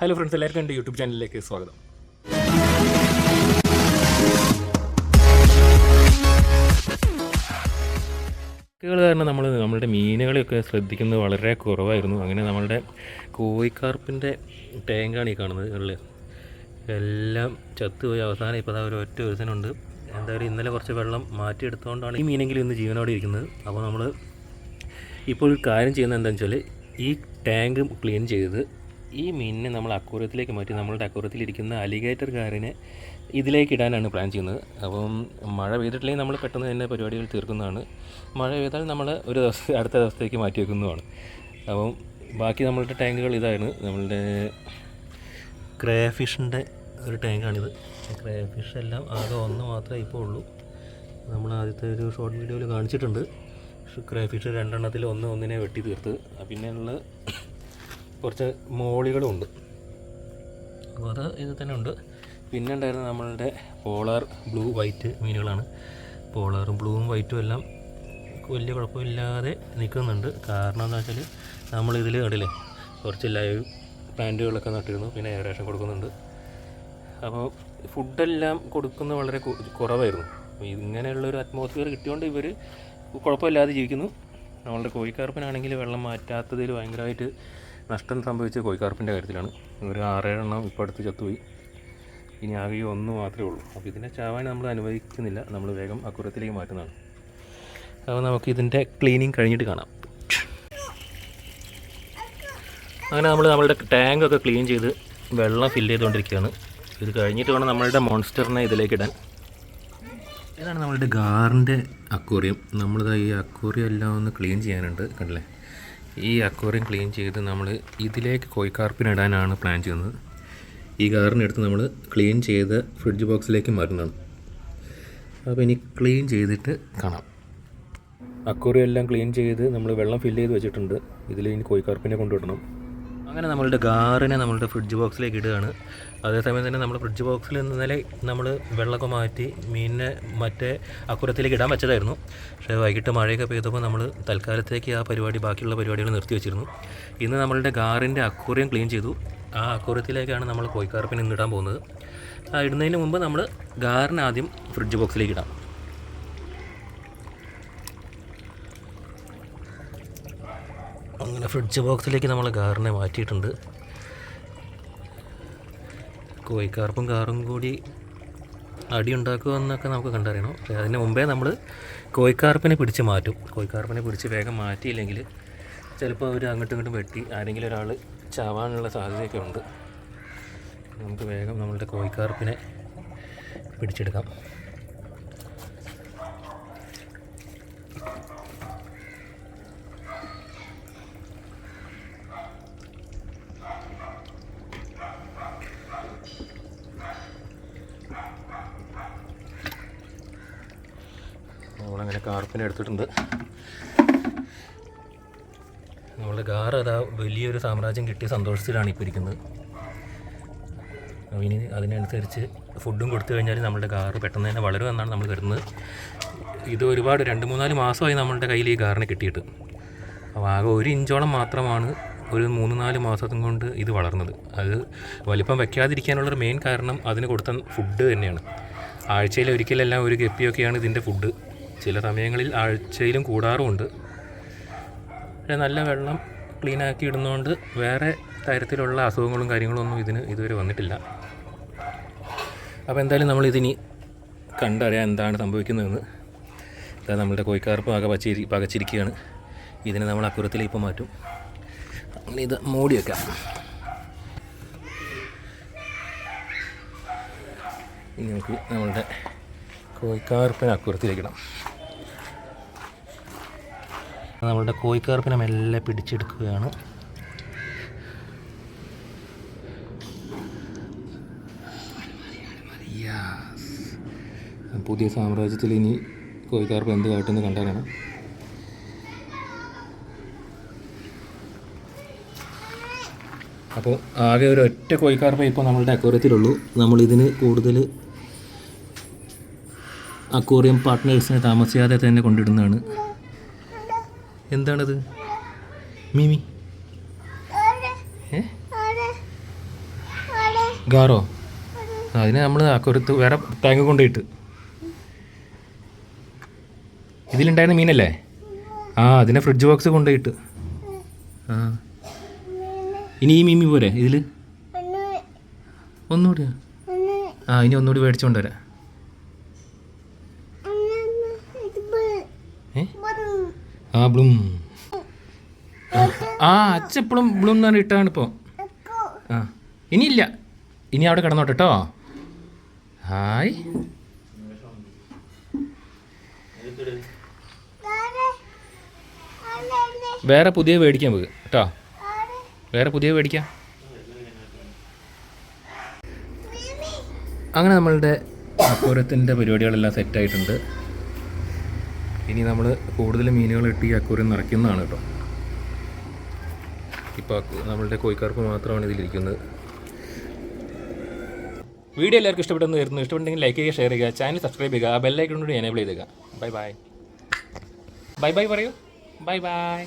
Hello friends എല്ലാവർക്കും എന്റെ YouTube ചാനലിലേക്ക് സ്വാഗതം. കുട്ടികൾ കാരണം നമ്മൾ നമ്മളുടെ മീനുകളെയൊക്കെ ശ്രദ്ധിക്കുന്നത് വളരെ കുറവായിരുന്നു. അങ്ങനെ നമ്മളുടെ കോഴിക്കാർപ്പിന്റെ ടാങ്കാണ് ഈ കാണുന്നത് ഉള്ളിൽ എല്ലാം ചത്തുപോയി. അവസാനം ഇപ്പോൾ ഒരു ഒറ്റ ദിവസമുണ്ട് എന്തായാലും ഇന്നലെ കുറച്ച് വെള്ളം മാറ്റിയെടുത്തുകൊണ്ടാണ് ഈ മീനെങ്കിലും ഇന്ന് ജീവനോടെ ഇരിക്കുന്നത്. അപ്പോൾ നമ്മൾ ഇപ്പോൾ ഒരു കാര്യം ചെയ്യുന്നത് എന്താണെന്ന് വെച്ചാൽ ഈ ടാങ്ക് ക്ലീൻ ചെയ്ത് ഈ മീനിനെ നമ്മൾ അക്കൂരത്തിലേക്ക് മാറ്റി നമ്മളുടെ അക്കൂരത്തിലിരിക്കുന്ന അലിഗേറ്റർ കാറിനെ ഇതിലേക്ക് ഇടാനാണ് പ്ലാൻ ചെയ്യുന്നത്. അപ്പം മഴ പെയ്തിട്ടില്ലെങ്കിൽ നമ്മൾ പെട്ടെന്ന് തന്നെ പരിപാടികൾ തീർക്കുന്നതാണ്. മഴ പെയ്താൽ നമ്മൾ ഒരു ദിവസം അടുത്ത ദിവസത്തേക്ക് മാറ്റി വെക്കുന്നതാണ് അപ്പം ബാക്കി നമ്മളുടെ ടാങ്കുകൾ ഇതാണ്. നമ്മളുടെ ക്രേ ഫിഷിന്റെ ഒരു ടാങ്കാണിത്. ക്രേ ഫിഷ് എല്ലാം ആകെ ഒന്ന് മാത്രമേ ഇപ്പോൾ ഉള്ളൂ. നമ്മൾ ആദ്യത്തെ ഒരു ഷോർട്ട് വീഡിയോയിൽ കാണിച്ചിട്ടുണ്ട്. ക്രേ ഫിഷ് രണ്ടെണ്ണത്തിൽ ഒന്ന് ഒന്നിനെ വെട്ടി തീർത്ത്. പിന്നെയുള്ള കുറച്ച് മോളികളും ഉണ്ട്. അപ്പോൾ അത് ഇത് തന്നെ ഉണ്ട്. പിന്നെ ഉണ്ടായിരുന്നത് നമ്മളുടെ പോളാർ ബ്ലൂ വൈറ്റ് മീനുകളാണ്. പോളാറും ബ്ലൂവും വൈറ്റും എല്ലാം വലിയ കുഴപ്പമില്ലാതെ നിൽക്കുന്നുണ്ട്. കാരണം എന്താ വെച്ചാൽ നമ്മളിതിൽ കണ്ടില്ലേ കുറച്ച് ലൈവ് പ്ലാന്റുകളൊക്കെ നട്ടിരുന്നു പിന്നെ ഏകദേശം കൊടുക്കുന്നുണ്ട്. അപ്പോൾ ഫുഡെല്ലാം കൊടുക്കുന്നത് വളരെ കുറവായിരുന്നു. ഇങ്ങനെയുള്ളൊരു അറ്റ്മോസ്ഫിയർ കിട്ടിയോണ്ട് ഇവർ കുഴപ്പമില്ലാതെ ജീവിക്കുന്നു. നമ്മളുടെ കോഴിക്കാർപ്പിനാണെങ്കിൽ വെള്ളം മാറ്റാത്തതിൽ ഭയങ്കരമായിട്ട് നഷ്ടം സംഭവിച്ച കോഴിക്കാർപ്പിന്റെ കാര്യത്തിലാണ്. ഒരു ആറേഴെണ്ണം ഇപ്പോൾ അടുത്ത് ചത്തുപോയി. ഇനി ആകെ ഒന്ന് മാത്രമേ ഉള്ളൂ. അപ്പോൾ ഇതിനെ ചാവാൻ നമ്മൾ അനുവദിക്കുന്നില്ല. നമ്മൾ വേഗം അക്കുറത്തിലേക്ക് മാറ്റുന്നതാണ്. അപ്പോൾ നമുക്ക് ഇതിന്റെ ക്ലീനിങ് കഴിഞ്ഞിട്ട് കാണാം. അങ്ങനെ നമ്മൾ നമ്മളുടെ ടാങ്കൊക്കെ ക്ലീൻ ചെയ്ത് വെള്ളം ഫില്ല് ചെയ്തുകൊണ്ടിരിക്കുകയാണ്. ഇത് കഴിഞ്ഞിട്ട് വേണം നമ്മളുടെ മോൺസ്റ്ററിനെ ഇതിലേക്ക് ഇടാൻ. ഇതാണ് നമ്മളുടെ ഗാറിന്റെ അക്വേറിയം. നമ്മളിത് ഈ അക്വേറിയം എല്ലാം ഒന്ന് ക്ലീൻ ചെയ്യാനുണ്ട്. കണ്ടില്ലേ? ഈ അക്വേറിയം ക്ലീൻ ചെയ്ത് നമ്മൾ ഇതിലേക്ക് കോഴിക്കാർപ്പിനിടാനാണ് പ്ലാൻ ചെയ്യുന്നത്. ഈ കാറിനെടുത്ത് നമ്മൾ ക്ലീൻ ചെയ്ത് ഫ്രിഡ്ജ് ബോക്സിലേക്ക് മാറ്റുന്നതാണ്. അപ്പോൾ ഇനി ക്ലീൻ ചെയ്തിട്ട് കാണാം. അക്വേറിയം എല്ലാം ക്ലീൻ ചെയ്ത് നമ്മൾ വെള്ളം ഫില്ല് ചെയ്ത് വെച്ചിട്ടുണ്ട്. ഇതിൽ ഇനി കോഴിക്കാർപ്പിനെ കൊണ്ടുവിടണം. അങ്ങനെ നമ്മളുടെ ഗാറിനെ നമ്മളുടെ ഫ്രിഡ്ജ് ബോക്സിലേക്ക് ഇടുകയാണ്. അതേസമയം തന്നെ നമ്മൾ ഫ്രിഡ്ജ് ബോക്സിൽ ഇന്നലെ നമ്മൾ വെള്ളമൊക്കെ മാറ്റി മീനിനെ മറ്റേ അക്കുരത്തിലേക്ക് ഇടാൻ വെച്ചതായിരുന്നു. പക്ഷേ വൈകിട്ട് മഴയൊക്കെ പെയ്തപ്പോൾ നമ്മൾ തൽക്കാലത്തേക്ക് ആ പരിപാടി ബാക്കിയുള്ള പരിപാടികൾ നിർത്തി വെച്ചിരുന്നു. ഇന്ന് നമ്മളുടെ ഗാറിന്റെ അക്കുറയും ക്ലീൻ ചെയ്തു. ആ അക്കുരത്തിലേക്കാണ് നമ്മൾ കോഴിക്കാർപ്പിന് ഇന്നിടാൻ പോകുന്നത്. ഇടുന്നതിന് മുമ്പ് നമ്മൾ ഗാറിനെ ആദ്യം ഫ്രിഡ്ജ് ബോക്സിലേക്ക് ഇടാം. അങ്ങനെ ഫ്രിഡ്ജ് ബോക്സിലേക്ക് നമ്മൾ കാറിനെ മാറ്റിയിട്ടുണ്ട്. കോഴിക്കാർപ്പും കാറും കൂടി അടി ഉണ്ടാക്കുമെന്നൊക്കെ നമുക്ക് കണ്ടറിയണം. അതിന് മുമ്പേ നമ്മൾ കോഴിക്കാർപ്പിനെ പിടിച്ച് മാറ്റും. കോഴിക്കാർപ്പിനെ പിടിച്ച് വേഗം മാറ്റിയില്ലെങ്കിൽ ചിലപ്പോൾ അവർ അങ്ങോട്ടും ഇങ്ങോട്ടും വെട്ടി ആരെങ്കിലും ഒരാൾ ചാവാനുള്ള സാധ്യതയൊക്കെ ഉണ്ട്. നമുക്ക് വേഗം നമ്മളുടെ കോഴിക്കാർപ്പിനെ പിടിച്ചെടുക്കാം. നമ്മളങ്ങനെ കാർപ്പിനെ എടുത്തിട്ടുണ്ട്. നമ്മളുടെ കാർ അതാ വലിയൊരു സാമ്രാജ്യം കിട്ടിയ സന്തോഷത്തിലാണ് ഇപ്പോൾ ഇരിക്കുന്നത്. അപ്പോൾ ഇനി അതിനനുസരിച്ച് ഫുഡും കൊടുത്തു കഴിഞ്ഞാൽ നമ്മുടെ കാർ പെട്ടെന്ന് തന്നെ വളരുമെന്നാണ് നമ്മൾ കരുതുന്നത്. ഇത് ഒരുപാട് രണ്ട് മൂന്നാൽ മാസമായി നമ്മളുടെ കയ്യിൽ ഈ കാറിന് കിട്ടിയിട്ട്. അപ്പോൾ ആകെ ഒരു ഇഞ്ചോളം മാത്രമാണ് ഒരു മൂന്ന് നാല് മാസത്തും കൊണ്ട് ഇത് വളർന്നത്. അത് വലിപ്പം വയ്ക്കാതിരിക്കാനുള്ളൊരു മെയിൻ കാരണം അതിന് കൊടുത്ത ഫുഡ് തന്നെയാണ്. ആഴ്ചയിൽ ഒരിക്കലെല്ലാം ഒരു ഗപ്പിയൊക്കെയാണ് ഇതിന്റെ ഫുഡ് ചില സമയങ്ങളിൽ ആഴ്ചയിലും കൂടാറുമുണ്ട്. പക്ഷേ നല്ല വെള്ളം ക്ലീൻ ആക്കി ഇടുന്നതുകൊണ്ട് വേറെ തരത്തിലുള്ള അസുഖങ്ങളും കാര്യങ്ങളും ഒന്നും ഇതിന് ഇതുവരെ വന്നിട്ടില്ല. അപ്പോൾ എന്തായാലും നമ്മൾ ഇതിനി കണ്ടറിയാൻ എന്താണ് സംഭവിക്കുന്നതെന്ന് ഇതാ നമ്മളുടെ കോയിക്കാർപ്പ് ആകെ പച്ചിരി പകച്ചിരിക്കുകയാണ്. ഇതിനെ നമ്മൾ അക്കുറത്തിൽ ഇപ്പോൾ മാറ്റും. അങ്ങനെ ഇത് മൂടി വെക്കാം. ഇനി നമുക്ക് നമ്മളുടെ അക്കുറത്തിലേക്കിടാം നമ്മളുടെ കോഴിക്കാർപ്പിനെ മെല്ലെ പിടിച്ചെടുക്കുകയാണ്. പുതിയ സാമ്രാജ്യത്തിൽ ഇനി കോഴിക്കാർപ്പ് എന്ത് കാട്ടുമെന്ന് കണ്ടാലാണ്. അപ്പോൾ ആകെ ഒരു ഒറ്റ കോഴിക്കാർപ്പേ ഇപ്പോൾ നമ്മളുടെ അക്വേറിയത്തിലുള്ളൂ. നമ്മളിതിന് കൂടുതൽ അക്വേറിയം പാർട്ട്നേഴ്സിനെ താമസിയാതെ തന്നെ കൊണ്ടിടുന്നതാണ്. എന്താണത്? മിമി. ഗാറോ? അതിനെ അതിന് നമ്മൾ അക്കുറത്ത് വേറെ ടാങ്ക് കൊണ്ടുപോയിട്ട്. ഇതിലുണ്ടായിരുന്ന മീനല്ലേ? ആ അതിനെ ഫ്രിഡ്ജ് ബോക്സ് കൊണ്ടുപോയിട്ട്. ആ. ഇനി ഈ മീമി പോരെ ഇതിൽ ഒന്നുകൂടി. ആ ഇനി ഒന്നുകൂടി മേടിച്ചുകൊണ്ട് വരാം. ആ ബ്ലൂം. ആ അച്ഛ എപ്പോഴും ബ്ലൂം എന്ന് ഇട്ടാണ് ഇപ്പോൾ ആ ഇനിയില്ല. ഇനി അവിടെ കിടന്നോട്ടെ കേട്ടോ. ഹായ്. വേറെ പുതിയ മേടിക്കാൻ പോകുക. കേട്ടോ. വേറെ പുതിയ മേടിക്കാം. അങ്ങനെ നമ്മളുടെ അക്കൂരത്തിന്റെ പരിപാടികളെല്ലാം സെറ്റായിട്ടുണ്ട് ഇനി നമ്മൾ കൂടുതൽ മീനുകൾ ഇട്ട് ഈ അക്കൂരം നിറയ്ക്കുന്നതാണ് കേട്ടോ ഇപ്പോൾ നമ്മളുടെ കോഴിക്കാർക്ക് മാത്രമാണ് ഇതിലിരിക്കുന്നത്. വീഡിയോ എല്ലാവർക്കും ഇഷ്ടപ്പെട്ടെന്ന് വരുന്നു ഇഷ്ടപ്പെട്ടെങ്കിൽ ലൈക്ക് ചെയ്യുക ഷെയർ ചെയ്യുക ചാനൽ സബ്സ്ക്രൈബ് ചെയ്യുക ആ ബെല്ലൈക്കൺ കൂടി എനേബിൾ ചെയ്തേക്കുക. ബൈ ബൈ ബൈ ബൈ പറയൂ. Bye bye